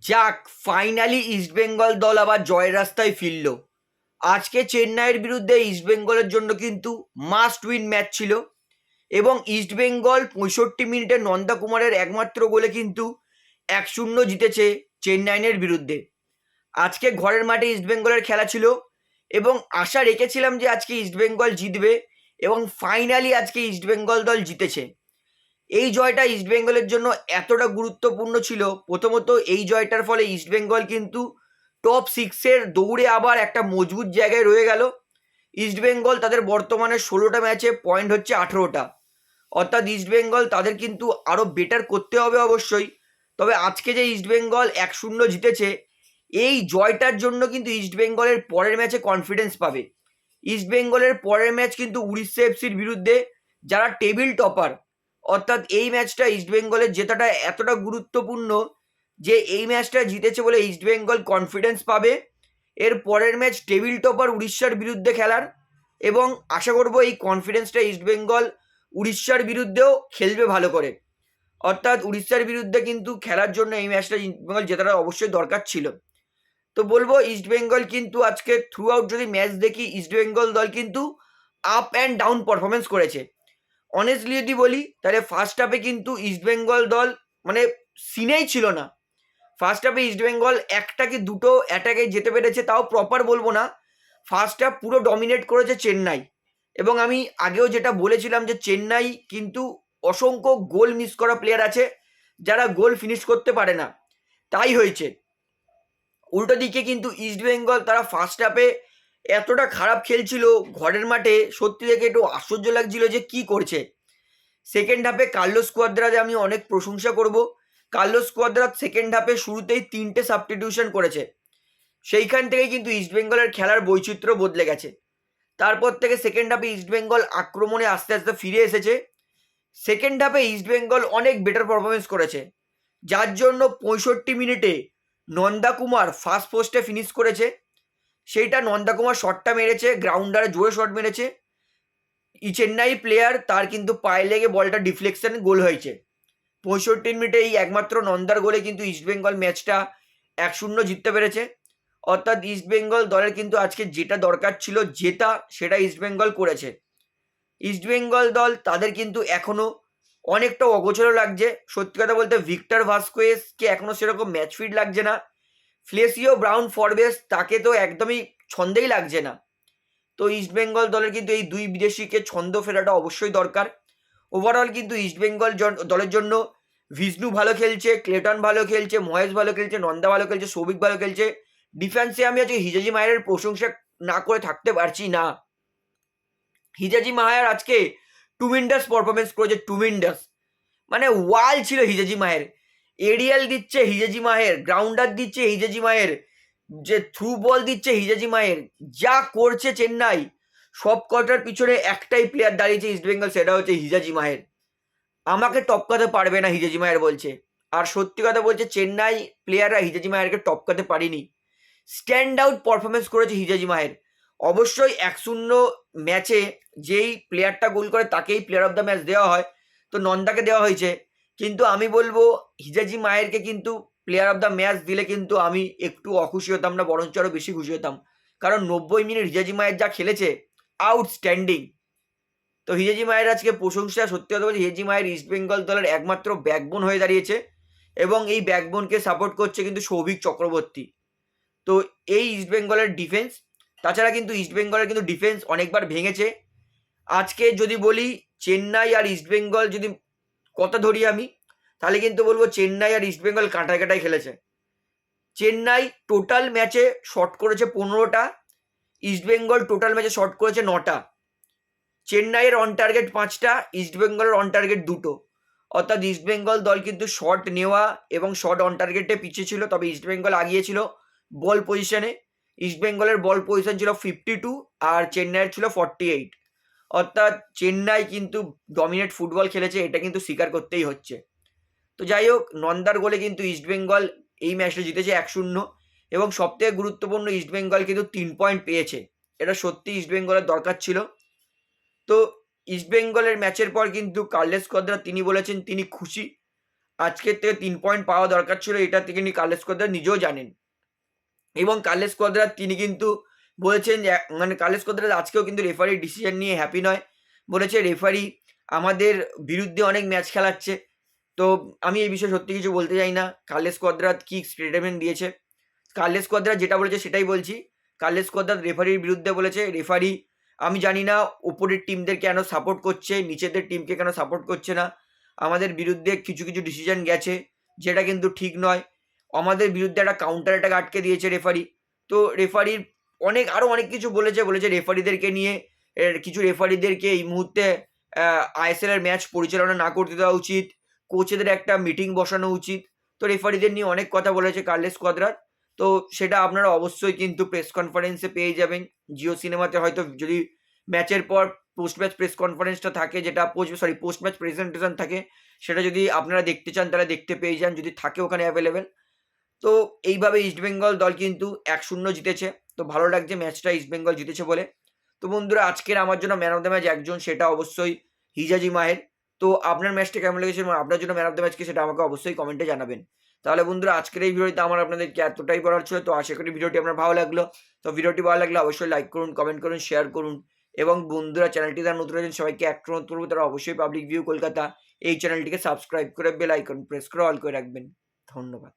যাক ফাইনালি ইস্টবেঙ্গল দল আবার জয়ের রাস্তায় ফিরল। আজকে চেন্নাইয়ের বিরুদ্ধে ইস্টবেঙ্গলের জন্য কিন্তু মাস্ট উইন ম্যাচ ছিল। এবং ইস্টবেঙ্গল পঁয়ষট্টি মিনিটে নন্দা কুমারের একমাত্র গোলে কিন্তু এক শূন্য জিতেছে চেন্নাইয়ের বিরুদ্ধে। আজকে ঘরের মাঠে ইস্টবেঙ্গলের খেলা ছিল এবং আশা রেখেছিলাম যে আজকে ইস্টবেঙ্গল জিতবে এবং ফাইনালি আজকে ইস্টবেঙ্গল দল জিতেছে। এই জয়টা ইস্টবেঙ্গলের জন্য এতটা গুরুত্বপূর্ণ ছিল। প্রথমত এই জয়টার ফলে ইস্টবেঙ্গল কিন্তু টপ সিক্সের দৌড়ে আবার একটা মজবুত জায়গায় রয়ে গেল। ইস্টবেঙ্গল তাদের বর্তমানে ষোলোটা ম্যাচে পয়েন্ট হচ্ছে আঠেরোটা। অর্থাৎ ইস্টবেঙ্গল তাদের কিন্তু আরও বেটার করতে হবে অবশ্যই। তবে আজকে যে ইস্টবেঙ্গল এক শূন্য জিতেছে, এই জয়টার জন্য কিন্তু ইস্টবেঙ্গলের পরের ম্যাচে কনফিডেন্স পাবে। ইস্টবেঙ্গলের পরের ম্যাচ কিন্তু উড়িষ্যা এফসির বিরুদ্ধে, যারা টেবিল টপার অর্থাৎ এই ম্যাচটা ইস্টবেঙ্গলের জেতাটা এতটা গুরুত্বপূর্ণ যে এই ম্যাচটা জিতেছে বলে ইস্টবেঙ্গল কনফিডেন্স পাবে। এর পরের ম্যাচ টেবিল টপার উড়িষ্যার বিরুদ্ধে খেলার এবং আশা করব এই কনফিডেন্সটা ইস্টবেঙ্গল উড়িষ্যার বিরুদ্ধেও খেলবে ভালো করে। অর্থাৎ উড়িষ্যার বিরুদ্ধে কিন্তু খেলার জন্য এই ম্যাচটা ইস্টবেঙ্গল জেতাটা অবশ্যই দরকার ছিল। তো বলব ইস্টবেঙ্গল কিন্তু আজকে থ্রু আউট যদি ম্যাচ দেখি ইস্টবেঙ্গল দল কিন্তু আপ অ্যান্ড ডাউন পারফরমেন্স করেছে। অনেস্টলি যদি বলি, তাহলে ফার্স্ট হাফে কিন্তু ইস্টবেঙ্গল দল মানে সিনেই ছিল না। ফার্স্ট হাফে ইস্টবেঙ্গল একটা কি দুটো অ্যাটাকে যেতে পেরেছে তাও প্রপার বলব না। ফার্স্ট হাফ পুরো ডমিনেট করেছে চেন্নাই। এবং আমি আগেও যেটা বলেছিলাম যে চেন্নাই কিন্তু অসংখ্য গোল মিস করা প্লেয়ার আছে, যারা গোল ফিনিশ করতে পারে না। তাই হয়েছে। উল্টো দিকে কিন্তু ইস্টবেঙ্গল তারা ফার্স্ট হাফে এতটা খারাপ খেলছিল ঘরের মাঠে, সত্যি দেখে একটু আশ্চর্য লাগছিল যে কি করছে। সেকেন্ড হাফে কার্লোস কোয়াদ্রাতে আমি অনেক প্রশংসা করব। কার্লোস কোয়াদ্রা সেকেন্ড হাফে শুরুতেই তিনটে সাবস্টিটিউশন করেছে। সেইখান থেকেই কিন্তু ইস্টবেঙ্গলের খেলার বৈচিত্র্য বদলে গেছে। তারপর থেকে সেকেন্ড হাফে ইস্টবেঙ্গল আক্রমণে আস্তে আস্তে ফিরে এসেছে। সেকেন্ড হাফে ইস্টবেঙ্গল অনেক বেটার পারফরমেন্স করেছে। যার জন্য পঁয়ষট্টি মিনিটে নন্দা কুমার ফার্স্ট পোস্টে ফিনিশ করেছে। সেইটা নন্দা কুমার শটটা মেরেছে গ্রাউন্ডারে জোরে শট মেরেছে। ই চেন্নাই প্লেয়ার তার কিন্তু পায়ে লেগে বলটা ডিফ্লেকশন গোল হয়েছে। পঁয়ষট্টি মিনিটে এই একমাত্র নন্দার গোলে কিন্তু ইস্টবেঙ্গল ম্যাচটা এক শূন্য জিততে পেরেছে। অর্থাৎ ইস্টবেঙ্গল দলের কিন্তু আজকে যেটা দরকার ছিল জেতা, সেটা ইস্টবেঙ্গল করেছে। ইস্টবেঙ্গল দল তাদের কিন্তু এখনও অনেকটা অগোচর লাগছে। সত্যি কথা বলতে ভিক্টর ভাস্কোয়েসকে এখনও সেরকম ম্যাচ ফিট লাগছে না। ফ্লেসিও ব্রাউন ফরবেস তাকে তো একদমই ছন্দেই লাগছে না। তো ইস্টবেঙ্গল দলের কিন্তু এই দুই বিদেশিকে ছন্দ ফেরাটা অবশ্যই দরকার। ওভারঅল কিন্তু ইস্টবেঙ্গল দলের জন্য ভিষ্ণু ভালো খেলছে ক্লেটন ভালো খেলছে মহেশ ভালো খেলছে নন্দা ভালো খেলছে সৌভিক ভালো খেলছে। ডিফেন্সে আমি আজকে হিজাজি মায়ের প্রশংসা না করে থাকতে পারছি না। হিজাজি মায়ের আজকে টুমিন্ডাস পারফরমেন্স করেছে টুমিন্ডাস মানে ওয়াল ছিল হিজাজি মায়ের এরিয়াল দিচ্ছে হিজাজি মায়ের, গ্রাউন্ডার দিচ্ছে হিজাজি মায়ের, যে থ্রু বল দিচ্ছে হিজাজি মায়ের, যা করছে চেন্নাই, সব কটার পিছনে একটাই প্লেয়ার দাঁড়িয়েছে ইস্টবেঙ্গল সেটা হচ্ছে হিজাজি মায়ের। আমাকে টপকাতে পারবে না হিজাজি মায়ের বলছে। আর সত্যি কথা বলছে, চেন্নাই প্লেয়াররা হিজাজি মায়েরকে টপকাতে পারিনি। স্ট্যান্ড আউট পারফরমেন্স করেছে হিজাজি মায়ের। অবশ্যই এক শূন্য ম্যাচে যেই প্লেয়ারটা গোল করে, তাকেই প্লেয়ার অফ দ্য ম্যাচ দেওয়া হয়। তো নন্দাকে দেওয়া হয়েছে। কিন্তু আমি বলব, হিজাজি মায়েরকে কিন্তু প্লেয়ার অফ দ্য ম্যাচ দিলে কিন্তু আমি একটু অখুশি হতাম না, বরঞ্চ আরও বেশি খুশি হতাম। কারণ নব্বই মিনিট হিজাজি মায়ের যা খেলেছে আউটস্ট্যান্ডিং তো হিজাজি মায়ের আজকে প্রশংসা, সত্যি কথা বলছি হিজাজি মায়ের ইস্ট বেঙ্গল দলের একমাত্র ব্যাকবোন হয়ে দাঁড়িয়েছে এবং এই ব্যাকবোনকে সাপোর্ট করছে কিন্তু সৌভিক চক্রবর্তী। তো এই ইস্ট বেঙ্গলের ডিফেন্স তাছাড়া কিন্তু ইস্ট বেঙ্গলের কিন্তু ডিফেন্স অনেকবার ভেঙেছে। আজকে যদি বলি, চেন্নাই আর ইস্ট বেঙ্গল যদি কথা ধরি আমি? তাহলে কিন্তু বলব চেন্নাই আর ইস্টবেঙ্গল কাঁটায় কাঁটায় খেলেছে। চেন্নাই টোটাল ম্যাচে শট করেছে পনেরোটা ইস্টবেঙ্গল টোটাল ম্যাচে শট করেছে নটা। চেন্নাইয়ের অন টার্গেট পাঁচটা ইস্টবেঙ্গলের অন টার্গেট দুটো। অর্থাৎ ইস্টবেঙ্গল দল কিন্তু শট নেওয়া এবং শট অন টার্গেটে পিছিয়ে ছিল, তবে ইস্টবেঙ্গল আগিয়েছিল বল পজিশনে ইস্টবেঙ্গলের বল পজিশন ছিল ফিফটি টু আর চেন্নাইয়ের ছিল ফর্টি এইট অর্থাৎ চেন্নাই কিন্তু ডমিনেট ফুটবল খেলেছে, এটা কিন্তু স্বীকার করতেই হচ্ছে। তো যাই হোক, নন্দার গোলে কিন্তু ইস্টবেঙ্গল এই ম্যাচটা জিতেছে এক শূন্য এবং সবথেকে গুরুত্বপূর্ণ ইস্টবেঙ্গল কিন্তু তিন পয়েন্ট পেয়েছে। এটা সত্যি ইস্টবেঙ্গলের দরকার ছিল। তো ইস্টবেঙ্গলের ম্যাচের পর কিন্তু কার্লেস কদরা তিনি বলেছেন তিনি খুশি। আজকের থেকে তিন পয়েন্ট পাওয়া দরকার ছিল, এটা থেকে নিয়ে কার্লেস কোদ্রার নিজেও জানেন। এবং কার্লেস কোদ্রার তিনি কিন্তু বলেছেন যে মানে কার্লেস কোদ্রার আজকেও কিন্তু রেফারির ডিসিশন নিয়ে হ্যাপি নয়। বলেছে রেফারি আমাদের বিরুদ্ধে অনেক ম্যাচ খেলাচ্ছে। তো আমি এই বিষয়ে সত্যি কিছু বলতে চাই না। কার্লেস কোদ্রাত কি স্টেটমেন্ট দিয়েছে? কার্লেস কোদ্রা যেটা বলেছে সেটাই বলছি। কার্লেস কোদ্রাত রেফারির বিরুদ্ধে বলেছে, রেফারি, আমি জানি না উপরের টিমদের কেন সাপোর্ট করছে, নিচেদের টিমকে কেন সাপোর্ট করছে না। আমাদের বিরুদ্ধে কিছু কিছু ডিসিশন গেছে, যেটা কিন্তু ঠিক নয়। আমাদের বিরুদ্ধে একটা কাউন্টার অ্যাটাক আটকে দিয়েছে রেফারি। তো রেফারির অনেক আরও অনেক কিছু বলেছে বলেছে রেফারিদেরকে নিয়ে কিছু রেফারিদেরকে এই মুহূর্তে আইএসএল এর ম্যাচ পরিচালনা না করতে দেওয়া উচিত কোচেদের একটা মিটিং বসানো উচিত। তো রেফারিদের নিয়ে অনেক কথা বলেছে কার্লেস কোয়াদ্রার তো সেটা আপনারা অবশ্যই কিন্তু প্রেস কনফারেন্সে পেয়ে যাবেন। জিও সিনেমাতে হয়তো যদি ম্যাচের পর পোস্ট ম্যাচ প্রেস কনফারেন্সটা থাকে, যেটা post sorry post match presentation থাকে, সেটা যদি আপনারা দেখতে চান, তাহলে দেখতে পেয়ে যান, যদি থাকে ওখানে অ্যাভেলেবেল তো এইভাবে ইস্টবেঙ্গল দল কিন্তু এক শূন্য জিতেছে। তো ভালো লাগছে ম্যাচটা ইস্টবেঙ্গল জিতেছে বলে। তো বন্ধুরা, আজকের আমার জন্য ম্যান অফ দ্য ম্যাচ একজন, সেটা অবশ্যই হিজাজি মাহের। তো আপনার ম্যাচটা কেমন লেগেছে এবং আপনার জন্য ম্যান অফ দ্য ম্যাচ কি, সেটা আমাকে অবশ্যই কমেন্টে জানাবেন। তাহলে বন্ধুরা, আজকের এই ভিডিওতে আমার আপনাদেরকে এতটাই করার ছিল, তো আশা করি ভিডিওটি আপনার ভালো লাগল। তো ভিডিওটি ভালো লাগলে অবশ্যই লাইক করুন কমেন্ট করুন শেয়ার করুন এবং বন্ধুরা চ্যানেলটি যারা নতুন আছেন সবাইকে এক অনুরোধ করব, তারা অবশ্যই পাবলিক ভিউ কলকাতা এই চ্যানেলটিকে সাবস্ক্রাইব করে বেল আইকন প্রেস করে অল করে রাখবেন। ধন্যবাদ।